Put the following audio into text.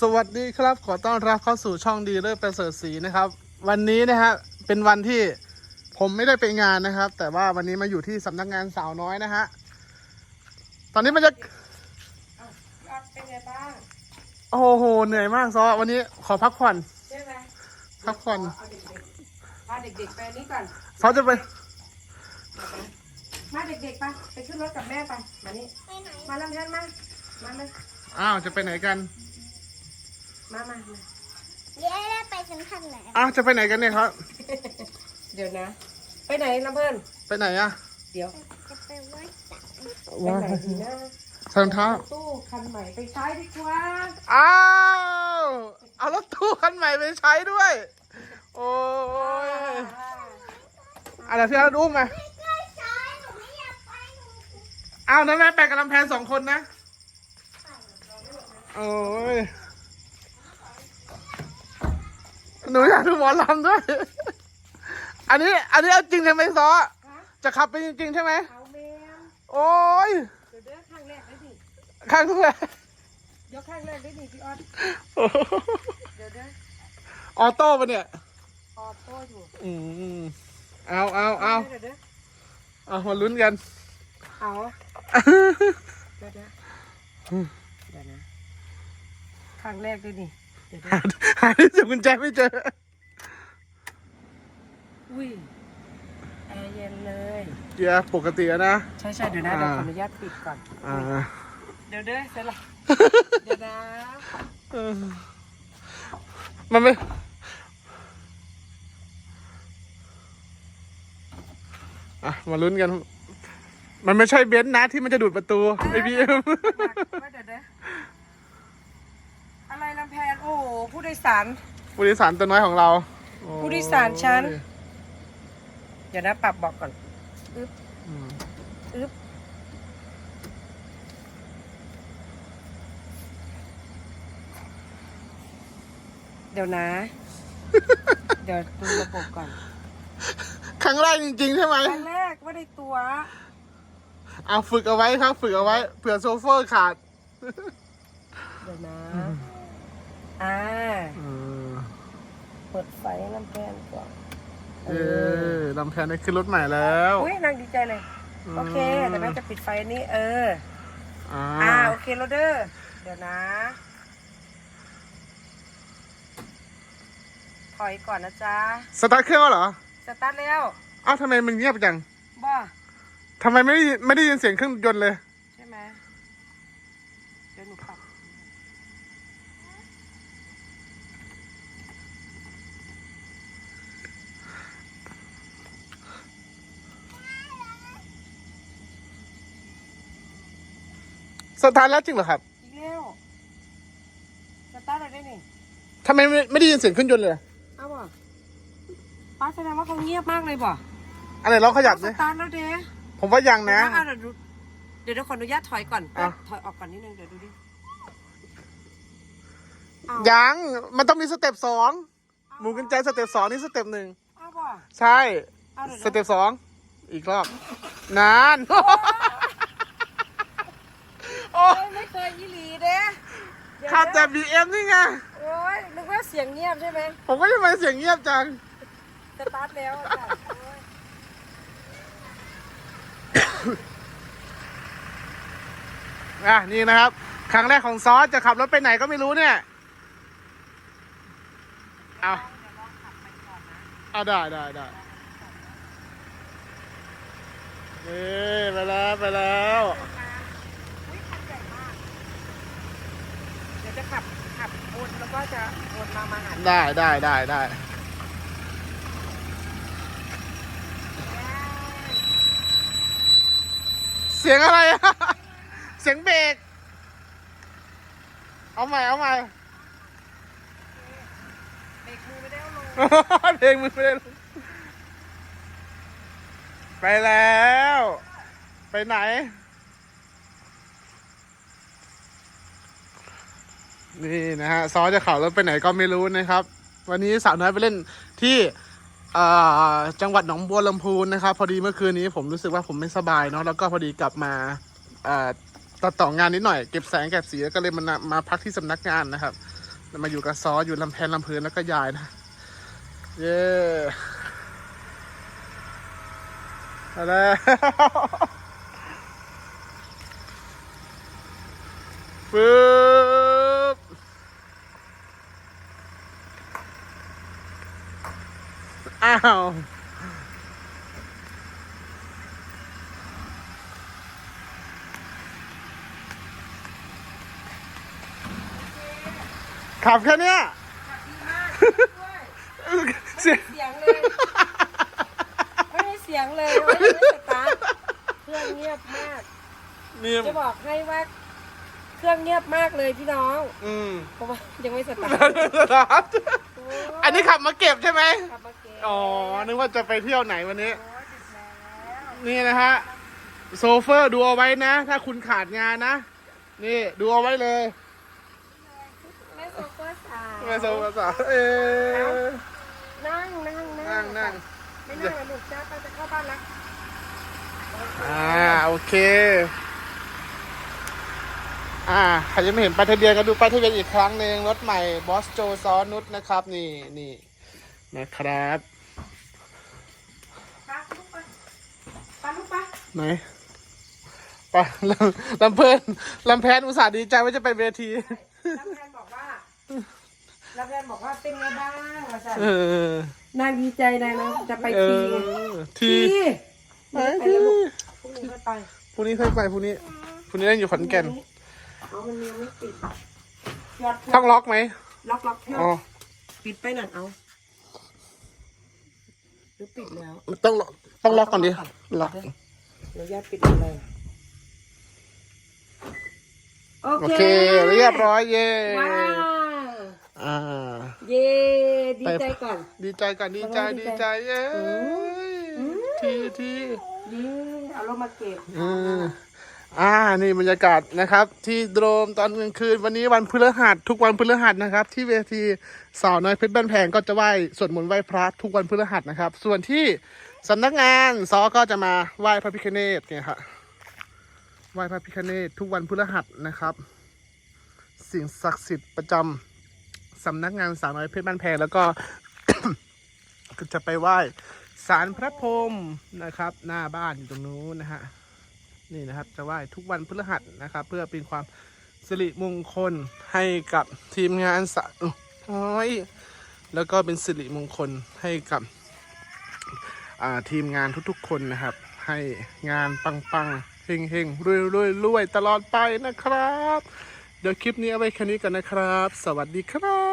สวัสดีครับ ขอต้อนรับเข้าสู่ช่องดีเลิศประเสริฐศรีนะครับ วันนี้นะฮะเป็นวันที่ผมไม่ได้ไปงานนะครับ แต่ว่าวันนี้มาอยู่ที่สำนักงานสาวน้อยนะฮะตอนนี้มันจะยอดเป็นไงบ้างโอ้โหเหนื่อยมากซอวันนี้ขอพักผ่อน ใช่ไหมพักผ่อนเอาเด็กๆพาเด็กๆไปนี่ก่อนซอจะไปมาเด็กๆไปไปขึ้นรถกับแม่ไปมานี่ไปไหนมาลำเนมามาเลยอ้าวจะไปไหนกัน มามามาเดี๋ยวได้ไปสัมผัสไหนอ้าวจะไปไหนกันเนี่ยครับ เดี๋ยวนะ ไปไหนลำเพิ่นไปไหนอะเดี๋ยวจะไปไหว้ศาลไปไหนดีนะใส่รองเท้า ตู้คันใหม่ไปใช้ดีกว่าอ้าว เอารถตู้คันใหม่ไปใช้ด้วย โอ้ยอะไรที่เราดูมาไม่ใช่ใช่หนูไม่อยากไปหนูเอานั้นแม่ไปกับลำแพนสองคนนะ โอ้ย หนูอยากดูหมอลำด้วย อันนี้ อันนี้เอาจริงใช่ไหมซอฮะจะขับไปจริงๆใช่ไหมเอาแมมโอ้ยเดี๋ยวเด้อข้างแรกได้ดิข้างทุกเลยยกข้างแรกได้ดิพี่ออสเดี๋ยวเด้อออโต้ปะเนี่ยออโต้อยู่อืมเอาเอาเอาเดี๋ยวเด้อเอามาลุ้นกัน เอาเดี๋ยวเด้อเดี๋ยวนะข้างแรกได้ดิ เดี๋ยวเด้อหาที่สุดกุญแจไม่เจอ อุ้ยแอร์เย็นเลย เกียร์ปกติอะนะ ใช่ใช่เดี๋ยวนะอ่าเดี๋ยวขออนุญาตปิดก่อน อ่าเดี๋ยวเด้อเสร็จละเดี๋ยวนะเออมันไม่ อะ มาลุ้นกัน มันไม่ใช่เบนซ์นะที่มันจะดูดประตูไอพีเอ็ม ว่าเดี๋ยวเด้ออะไรลำแพนโอ้โหผู้โด ยสาร ผู้โดยสารตัวน้อยของเราผู้โดยสารฉัน เดี๋ยวนะปรับเบอกก่อนอึ๊บอืมอึ๊บเดี๋ยวนะ เดี๋ยวดูระบบก่อนครั้งแรกจริงๆใช่ไหม ครั้งแรกไม่ได้ตัว เอาฝึกเอาไว้ครับ ฝึกเอาไว้เผื่อโซเฟอร์ขาด เดี๋ยวนะ อ่าเออ เปิดไฟลำแพนก่อนเออลำแพนได้ขึ้นรถใหม่แล้วอุ้ยนางดีใจเลย โอเคแต่แม่จะปิดไฟนี้ เออ อ่าอ่าโอเคแล้วเด้อเดี๋ยวนะ ถอยก่อนนะจ๊ะ สตาร์ทเครื่องแล้วเหรอ สตาร์ทแล้ว อ้าวทำไมมันเงียบจังบ่ทำไมไม่ได้ยินไม่ได้ยินเสียงเครื่องยนต์เลย ใช่ไหมเดี๋ยวหนูปรับ สตาร์ทแล้วจริงเหรอครับอีกแล้วสตาร์ทอะไรได้นี่ทำไมไม่ไม่ได้ยินเสียงเครื่องยนต์เลย เอาบ่ป้าแสดงว่าเขาเงียบมากเลยบ่อะไรลองขยับสดิตาร์ทแล้วเด้ผมว่ายังนะเดี๋ยวนะเดี๋ยวดูเดี๋ยวเดี๋ยวขออนุญาตถอยก่อนอะ ถอยออกก่อนนิดนึงเดี๋ยวดูดิเอายัง มันต้องมีสเต็ปสองหมุนกุญแจสเต็ปสองนี่สเต็ปหนึ่งเอาบ่ใช่ เอาเดี๋ยวสเต็ปสองอีกรอบนาน โอ้เอ้ย ไม่เคยยี่หลีเด้เดี๋ยวขาดแต่นะบีเอ็มนี่ไง โอ้ยนึกว่าเสียงเงียบใช่ไหมผมก็ยังไม่เสียงเงียบจังสตาร์ทแล้วอะค่ะโอ้ยอะนี่นะครับ ครั้งแรกของซอสจะขับรถไปไหนก็ไม่รู้เนี่ย เอาเอาได้ได้ได้นี่ไปแล้วไปแล้ว อุ๊ยคันใหญ่มากเดี๋ยวจะขับ ขับวนแล้วก็จะวนมามาหาได้ได้ได้ได้เสียงอะไรอะเสียงเบรกเอาใหม่เอาใหม่เบรกมือไม่ได้เอาลงเพลงมันไม่ได้ลงไปแล้ว ไปไหน นี่นะฮะซอจะขับรถไปไหนก็ไม่รู้นะครับ วันนี้สาวน้อยไปเล่นที่จังหวัดหนองบัวลำพูนนะครับ พอดีเมื่อคืนนี้ผมรู้สึกว่าผมไม่สบายเนาะแล้วก็พอดีกลับมาตัดต่องานนิดหน่อยเก็บแสงเก็บสีก็เลยมามาพักที่สำนักงานนะครับมาอยู่กับซออยู่ลำแพนลำพลินแล้วก็ยายนะเย้มาแล้ปึ๊บ อ้าวขับแค่เนี้ยเสียงเสียงเลย ไม่ได้เสียงเลยไม่ได้สตาร์ทเครื่องเงียบมากนี่จะบอกให้ว่า เครื่องเงียบมากเลยพี่น้อง อืมเพราะว่ายังไม่สตาร์ทโยอันนี้ขับมาเก็บใช่ไหมกลับมาเก็บ อ๋อ นึกว่าจะไปเที่ยวไหนวันนี้โอ้ยติดแล้วนี่นะฮะ โซเฟอร์ดูเอาไว้นะ ถ้าคุณขาดงานนะ นี่ดูเอาไว้เลยแม่โซเฟอร์สาวแม่โซเฟอร์สาวเออนั่งนั่งนั่งนั่งไม่นั่งแล้วลูกจ้าป้าจะเข้าบ้านแล้วอ่า โอเค อ่า ใครยังไม่เห็นป้ายทะเบียนก็ดูป้ายทะเบียนอีกครั้งหนึ่งรถใหม่บอสโจซอนุชนะครับ นี่นี่นะครับ ป้าลูกป้าป้าลูกป้า ไหนไปลำลำเพลินลำแพนอุตส่าห์ดีใจว่าจะไปเวทีลำแพนบอกว่าลำแพนบอกว่าเป็นไงบ้างมาสั่นเออนางดีใจเลยนะจะไปเอทีอไงทีทีไปไปทีแล้วลูกพรุ่งนี้ค่อยไปพรุ่งนี้ค่อยไปพรุ่งนี้พรุ่งนี้เล่นอยู่ขอนแก่นเอามันยังไม่ปิดยอดต้องล็อกไหมล็อกล็อกยออ๋อดปิดไปหน่อยเอาหรือปิดแล้ว ต้องล็อกต้องล็อกก่อนดิล็อก เดี๋ยวยอดปิดเลยโอโอเคเค เรียบร้อยเย่ว้าวอ่า เย่ดีใจก่อน ดีใจกันดีใจดีดีใจใจเย้อืมทีทีเย่เอาลงมาเก็บ อืม อ่านี่บรรยากาศนะครับ ที่โดมตอนกลางคืนวันนี้วันพฤหัสทุกวันพฤหัสนะครับ ที่เวทีสาวน้อยเพชรบ้านแพงก็จะไหว้สวดมนต์ไหว้พระทุกวันพฤหัสนะครับ ส่วนที่สำนักงานซอก็จะมาไหว้พระพิฆเนศเนี่ยครับไหว้พระพิฆเนศทุกวันพฤหัสนะครับ สิ่งศักดิ์สิทธิ์ประจำสำนักงานสาวน้อยเพชรบ้านแพงแล้วก็ก็จะไปไหว้ศาลพระพรหมนะครับ หน้าบ้านอยู่ตรงนู้นนะฮะ นี่นะครับ จะไหว้ทุกวันพฤหัสนะครับ เพื่อเป็นความสิริมงคลให้กับทีมงานสะน้อย แล้วก็เป็นสิริมงคลให้กับทีมงานทุกๆคนนะครับ ให้งานปังๆเฮงๆรวยๆรวยตลอดไปนะครับ เดี๋ยวคลิปนี้เอาไว้แค่นี้กันนะครับ สวัสดีครับ